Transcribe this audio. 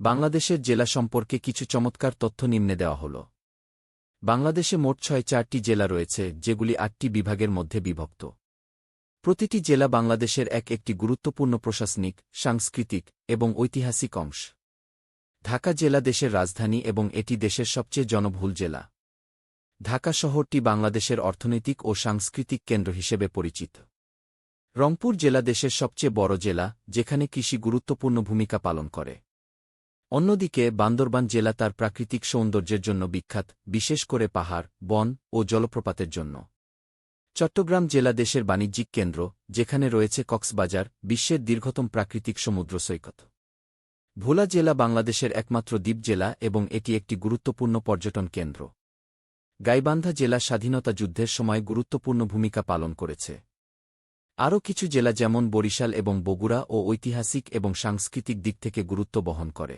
বাংলাদেশের জেলা সম্পর্কে কিছু চমৎকার তথ্য নিম্নে দেওয়া হল। বাংলাদেশে মোট ছয় চারটি জেলা রয়েছে, যেগুলি আটটি বিভাগের মধ্যে বিভক্ত। প্রতিটি জেলা বাংলাদেশের এক একটি গুরুত্বপূর্ণ প্রশাসনিক, সাংস্কৃতিক এবং ঐতিহাসিক অংশ। ঢাকা জেলা দেশের রাজধানী এবং এটি দেশের সবচেয়ে জনবহুল জেলা। ঢাকা শহরটি বাংলাদেশের অর্থনৈতিক ও সাংস্কৃতিক কেন্দ্র হিসেবে পরিচিত। রংপুর জেলা দেশের সবচেয়ে বড় জেলা, যেখানে কৃষি গুরুত্বপূর্ণ ভূমিকা পালন করে। অন্যদিকে, বান্দরবান জেলা তার প্রাকৃতিক সৌন্দর্যের জন্য বিখ্যাত, বিশেষ করে পাহাড়, বন ও জলপ্রপাতের জন্য। চট্টগ্রাম জেলা দেশের বাণিজ্যিক কেন্দ্র, যেখানে রয়েছে কক্সবাজার, বিশ্বের দীর্ঘতম প্রাকৃতিক সমুদ্র সৈকত। ভোলা জেলা বাংলাদেশের একমাত্র দ্বীপ জেলা এবং এটি একটি গুরুত্বপূর্ণ পর্যটন কেন্দ্র। গাইবান্ধা জেলা স্বাধীনতা যুদ্ধের সময় গুরুত্বপূর্ণ ভূমিকা পালন করেছে। আরও কিছু জেলা যেমন বরিশাল এবং বগুড়া ও ঐতিহাসিক এবং সাংস্কৃতিক দিক থেকে গুরুত্ব বহন করে।